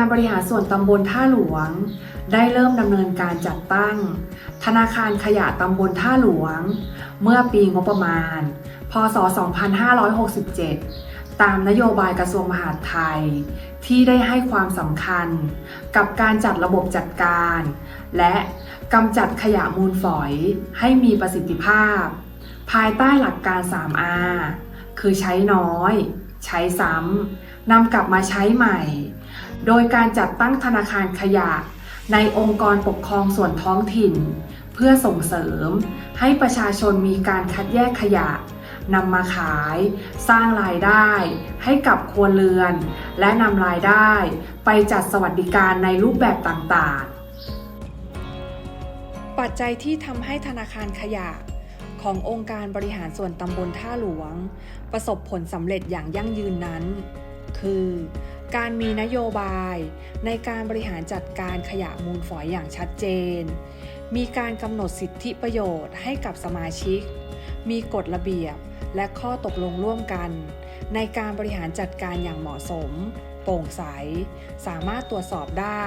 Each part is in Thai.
การบริหารส่วนตำบลท่าหลวง ได้เริ่มดำเนินการจัดตั้ง ธนาคารขยะตำบลท่าหลวง เมื่อปีงบประมาณ พศ 2567 ตามนโยบายกระทรวงมหาดไทย ที่ได้ให้ความสำคัญ กับการจัดระบบจัดการ และกำจัดขยะมูลฝอยให้มีประสิทธิภาพ ภายใต้หลักการ 3R คือใช้น้อย ใช้ซ้ำนำกลับมาใช้ใหม่ โดยการจัดตั้งธนาคารขยะ ในองค์กรปกครองส่วนท้องถิ่น เพื่อส่งเสริม ให้ประชาชนมีการคัดแยกขยะนำมาขาย สร้างรายได้ ให้กับครัวเรือน และนำรายได้ ไปจัดสวัสดิการในรูปแบบต่างๆ ปัจจัยที่ทำให้ธนาคารขยะ ขององค์การบริหารส่วนตำบลท่าหลวง ประสบผลสำเร็จอย่างยั่งยืนนั้น คือ การมีนโยบายในการบริหารจัดการขยะมูลฝอยอย่างชัดเจน มีการกำหนดสิทธิประโยชน์ให้กับสมาชิก มีกฎระเบียบและข้อตกลงร่วมกัน ในการบริหารจัดการอย่างเหมาะสม โปร่งใส สามารถตรวจสอบได้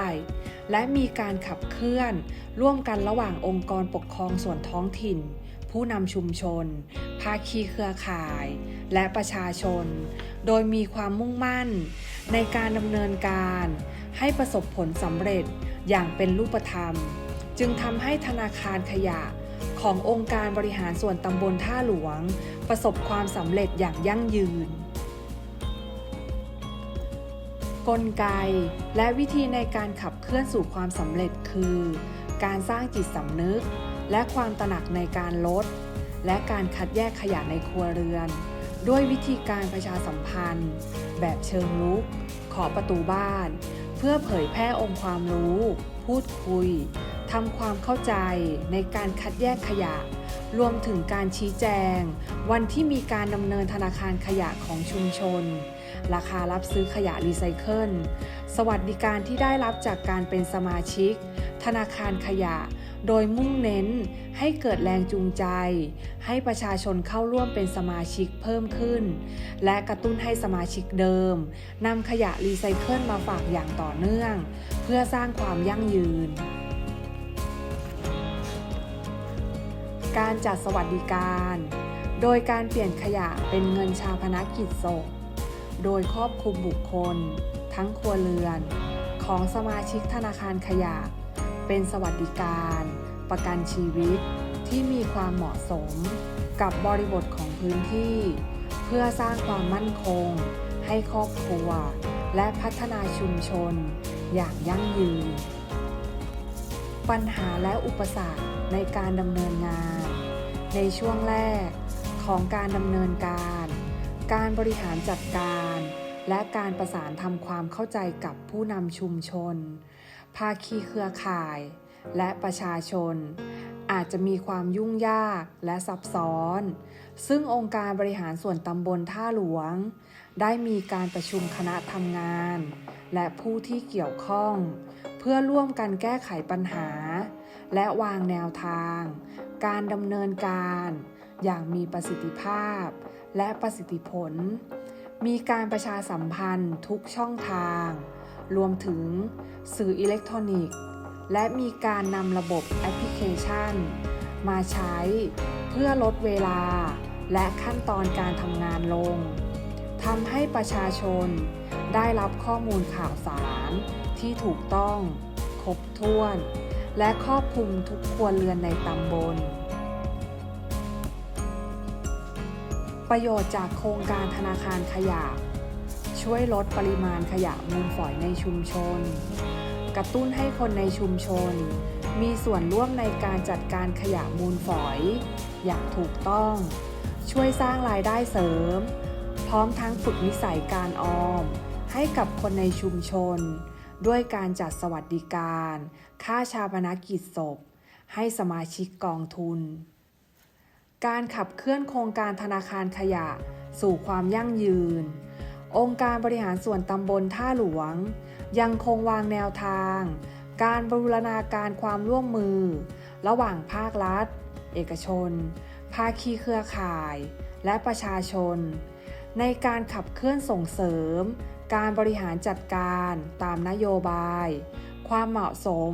และมีการขับเคลื่อนร่วมกันระหว่างองค์กรปกครองส่วนท้องถิ่น ผู้นำชุมชน ภาคีเครือข่าย และประชาชน โดยมีความมุ่งมั่น ในการดำเนินการให้ประสบผลสำเร็จอย่างเป็นรูปธรรม จึงทำให้ธนาคารขยะขององค์การบริหารส่วนตำบลท่าหลวง ประสบความสำเร็จอย่างยั่งยืน กลไกและวิธีในการขับเคลื่อนสู่ความสำเร็จคือ การสร้างจิตสำนึก และความตระหนักในการลด และการคัดแยกขยะในครัวเรือน ด้วยวิธีการประชาสัมพันธ์ แบบเชิงลุก ขอประตูบ้าน เพื่อเผยแพร่องค์ความรู้ พูดคุยทำความเข้าใจในการคัดแยกขยะ รวมถึงการชี้แจง วันที่มีการดำเนินธนาคารขยะของชุมชน ราคารับซื้อขยะรีไซเคิล สวัสดิการที่ได้รับจากการเป็นสมาชิก ธนาคารขยะ โดยมุ่งเน้นให้เกิดแรงจูงใจ ให้ประชาชนเข้าร่วมเป็นสมาชิกเพิ่มขึ้น และกระตุ้นให้สมาชิกเดิมนำขยะรีไซเคิลมาฝากอย่างต่อเนื่อง เพื่อสร้างความยั่งยืน การจัดสวัสดิการ โดยการเปลี่ยนขยะเป็นเงินชาพนักกิจศพโดยครอบคลุมบุคคล ทั้งครัวเรือน ของสมาชิกธนาคารขยะ เป็นสวัสดิการ ประกันชีวิตที่มีความเหมาะสมกับบริบทของพื้นที่ เพื่อสร้างความมั่นคง ให้ครอบครัว และพัฒนาชุมชน อย่างยั่งยืน ปัญหาและอุปสรรคในการดำเนินงาน ในช่วงแรกของการดำเนินการ การบริหารจัดการ และการประสานทำความเข้าใจกับผู้นำชุมชน ภาคีเครือข่าย และประชาชน อาจจะมีความยุ่งยากและซับซ้อน ซึ่งองค์การบริหารส่วนตำบลท่าหลวง ได้มีการประชุมคณะทำงาน และผู้ที่เกี่ยวข้อง เพื่อร่วมกันแก้ไขปัญหา และวางแนวทาง การดำเนินการอย่างมีประสิทธิภาพ และประสิทธิผล มีการประชาสัมพันธ์ทุกช่องทาง รวมถึงสื่ออิเล็กทรอนิกส์ และมีการนำระบบแอปพลิเคชัน มาใช้เพื่อลดเวลา และขั้นตอนการทำงานลงทำให้ประชาชนได้รับข้อมูลข่าวสารที่ถูกต้อง ครบถ้วน และครอบคลุมทุกครัวเรือนในตำบล ประโยชน์จากโครงการธนาคารขยะ ช่วยลดปริมาณขยะมูลฝอยในชุมชน กระตุ้นให้คนในชุมชน มีส่วนร่วมในการจัดการขยะมูลฝอย อย่างถูกต้อง ช่วยสร้างรายได้เสริม พร้อมทั้งฝึกนิสัยการออม ให้กับคนในชุมชน ด้วยการจัดสวัสดิการ ค่าชาปนกิจศพ ให้สมาชิกกองทุน การขับเคลื่อนโครงการธนาคารขยะสู่ความยั่งยืน องค์การบริหารส่วนตำบลท่าหลวง ยังคงวางแนวทาง การบูรณาการความร่วมมือ ระหว่างภาครัฐ เอกชน ภาคีเครือข่าย และประชาชน ในการขับเคลื่อนส่งเสริม การบริหารจัดการตามนโยบาย ความเหมาะสม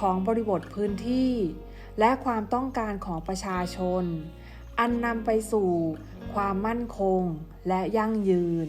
ของบริบทพื้นที่ และความต้องการของประชาชน อันนำไปสู่ความมั่นคงและยั่งยืน